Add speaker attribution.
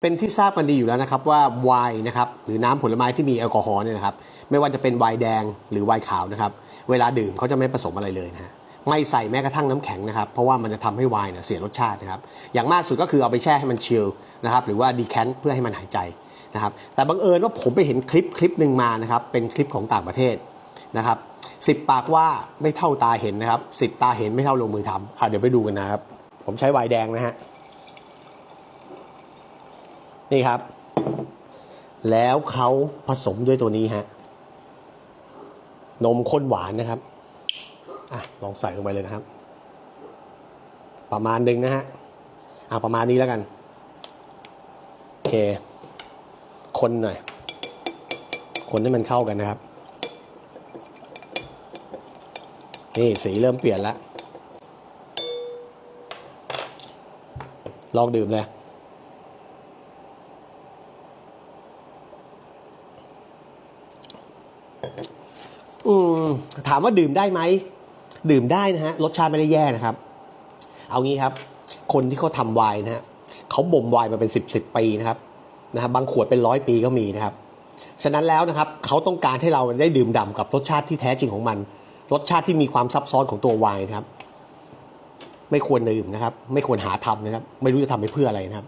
Speaker 1: เป็นที่ทราบกันดีอยู่แล้วนะครับว่าไวน์นะครับหรือน้ำผลไม้ที่มีแอลกอฮอล์เนี่ยนะครับไม่ว่าจะเป็นไวน์แดงหรือไวน์ขาวนะครับเวลาดื่มเขาจะไม่ผสมอะไรเลยนะฮะไม่ใส่แม้กระทั่งน้ำแข็งนะครับเพราะว่ามันจะทำให้ไวน์เนี่ยเสียรสชาตินะครับอย่างมากสุดก็คือเอาไปแช่ให้มันชิลนะครับหรือว่าดีแคนเพื่อให้มันหายใจนะครับแต่บังเอิญว่าผมไปเห็นคลิปคลิปหนึ่งมานะครับเป็นคลิปของต่างประเทศนะครับสิบปากว่าไม่เท่าตาเห็นนะครับสิบตาเห็นไม่เท่าลงมือทำอะเดี๋ยวไปดูกันนะครับผมใช้ไวน์แดงนะฮะ นี่ครับ แล้วเขาผสมด้วยตัวนี้ฮะ นมข้นหวานนะครับ อะ ลองใส่ลงไปเลยนะครับ ประมาณหนึ่งนะฮะ อะ ประมาณนี้แล้วกัน โอเค คนหน่อย คนให้มันเข้ากันนะครับ นี่สีเริ่มเปลี่ยนแล้ว ลองดื่มเลย อืมถามว่าดื่มได้ไหม ดื่มได้นะฮะ รสชาติไม่ได้แย่นะครับ เอางี้ครับ คนที่เขาทำไวน์นะฮะเขาบ่มไวน์มาเป็นสิบสิบปีนะครับนะครับบางขวดเป็นร้อยปีก็มีนะครับ ฉะนั้นแล้วนะครับเขาต้องการให้เราได้ดื่มด่ำกับรสชาติที่แท้จริงของมัน รสชาติที่มีความซับซ้อนของตัวไวน์นะครับ ไม่ควรดื่มนะครับ ไม่ควรหาทำนะครับ ไม่รู้จะทำไปเพื่ออะไรนะครับ